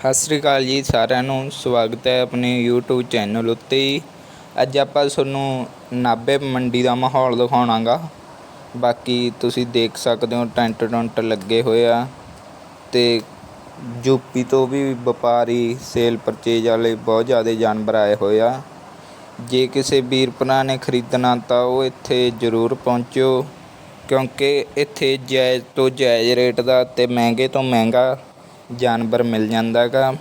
ਸਤਿ ਸ੍ਰੀ ਅਕਾਲ ਜੀ ਸਾਰਿਆਂ ਨੂੰ, ਸਵਾਗਤ ਹੈ ਆਪਣੇ YouTube ਚੈਨਲ ਉੱਤੇ ਅੱਜ ਆਪਾਂ ਤੁਹਾਨੂੰ ਨਾਭੇ ਮੰਡੀ ਦਾ ਮਾਹੌਲ ਦਿਖਾਉਣਾਗਾ। ਬਾਕੀ ਤੁਸੀਂ ਦੇਖ ਸਕਦੇ ਹੋ, ਟੈਂਟ ਟੁੰਟ ਲੱਗੇ ਹੋਏ ਆ। ਤੇ ਯੂਪੀ ਤੋਂ ਵੀ ਵਪਾਰੀ, ਸੇਲ ਪਰਚੇਜ ਵਾਲੇ ਬਹੁਤ ਜ਼ਿਆਦਾ ਜਾਨਵਰ ਆਏ ਹੋਏ ਆ। ਜੇ ਕਿਸੇ ਵੀਰ ਭਰਾ ਨੇ ਖਰੀਦਣਾ ਤਾਂ ਉਹ ਇੱਥੇ ਜ਼ਰੂਰ ਪਹੁੰਚਿਓ, ਕਿਉਂਕਿ ਇੱਥੇ ਜਾਇਜ਼ ਤੋਂ ਜਾਇਜ਼ ਰੇਟ ਦਾ ਤੇ ਮਹਿੰਗੇ ਤੋਂ ਮਹਿੰਗਾ ਜਾਨਵਰ ਮਿਲ ਜਾਂਦਾ ਗਾ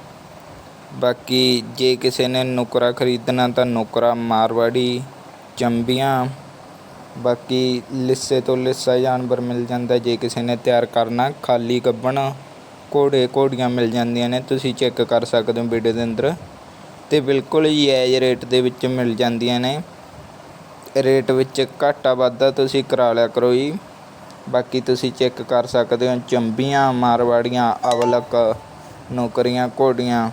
ਬਾਕੀ ਜੇ ਕਿਸੇ ਨੇ ਨੁਕਰਾ ਖਰੀਦਣਾ ਤਾਂ ਨੁਕਰਾ ਮਾਰਵਾੜੀ, ਚੰਬੀਆਂ, ਬਾਕੀ ਲਿੱਸੇ ਤੋਂ ਲਿੱਸਾ ਜਾਨਵਰ ਮਿਲ ਜਾਂਦਾ। ਜੇ ਕਿਸੇ ਨੇ ਤਿਆਰ ਕਰਨਾ, ਖਾਲੀ ਗੱਭਣ ਘੋੜੇ ਘੋੜੀਆਂ ਮਿਲ ਜਾਂਦੀਆਂ ਨੇ, ਤੁਸੀਂ ਚੈੱਕ ਕਰ ਸਕਦੇ ਹੋ ਵੀਡੀਓ ਦੇ ਅੰਦਰ। ਤੇ ਬਿਲਕੁਲ ਹੀ ਜਾਇਜ਼ ਰੇਟ ਦੇ ਵਿੱਚ ਮਿਲ ਜਾਂਦੀਆਂ ਨੇ। ਰੇਟ ਵਿੱਚ ਘਾਟਾ ਵਾਧਾ ਤੁਸੀਂ ਕਰਾ ਲਿਆ ਕਰੋ ਜੀ। ਬਾਕੀ ਤੁਸੀਂ ਚੈੱਕ ਕਰ ਸਕਦੇ ਹੋ, ਚੰਬੀਆਂ, ਮਾਰਵਾੜੀਆਂ, ਅਵਲਕ, ਨੌਕਰੀਆਂ, ਘੋੜੀਆਂ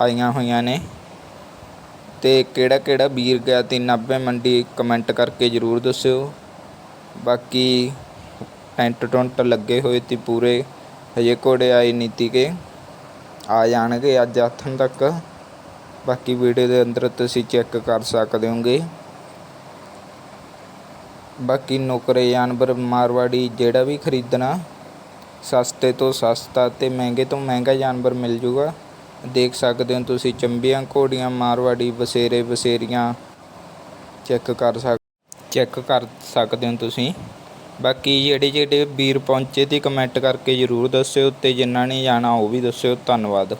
ਆਈਆਂ ਹੋਈਆਂ ਨੇ। ਤੇ ਕਿਹੜਾ ਕਿਹੜਾ ਵੀਰ ਗਿਆ ਤੇ 90 ਮੰਡੀ ਕਮੈਂਟ ਕਰਕੇ ਜ਼ਰੂਰ ਦੱਸਿਓ। ਬਾਕੀ ਟੈਂਟ ਟੁੰਟ ਲੱਗੇ ਹੋਏ ਤੇ ਪੂਰੇ ਹਜੇ ਘੋੜੇ ਆਏ ਨੀਤੀ ਤੀਗੇ। ਆ ਜਾਣਗੇ ਅੱਜ ਹੱਥਨ ਤੱਕ। ਬਾਕੀ ਵੀਡੀਓ ਦੇ ਅੰਦਰ ਤੁਸੀਂ ਚੈੱਕ ਕਰ ਸਕਦੇ ਹੋਗੇ। ਬਾਕੀ ਨੌਕਰੇ, ਜਾਨਵਰ, ਮਾਰਵਾੜੀ ਜਿਹੜਾ ਵੀ ਖਰੀਦਣਾ, ਸਸਤੇ ਤੋਂ ਸਸਤਾ ਅਤੇ ਮਹਿੰਗੇ ਤੋਂ ਮਹਿੰਗਾ ਜਾਨਵਰ ਮਿਲ ਜੂਗਾ। ਦੇਖ ਸਕਦੇ ਹੋ ਤੁਸੀਂ ਚੰਬੀਆਂ ਘੋੜੀਆਂ, ਮਾਰਵਾੜੀ ਬਸੇਰੇ ਬਸੇਰੀਆਂ ਚੈੱਕ ਕਰ ਸਕ, ਚੈੱਕ ਕਰ ਸਕਦੇ ਹੋ ਤੁਸੀਂ। ਬਾਕੀ ਜਿਹੜੇ ਜਿਹੜੇ ਵੀਰ ਪਹੁੰਚੇ, ਤੇ ਕਮੈਂਟ ਕਰਕੇ ਜ਼ਰੂਰ ਦੱਸਿਓ, ਤੇ ਜਿਨ੍ਹਾਂ ਨੇ ਜਾਣਾ ਉਹ ਵੀ ਦੱਸਿਓ। ਧੰਨਵਾਦ।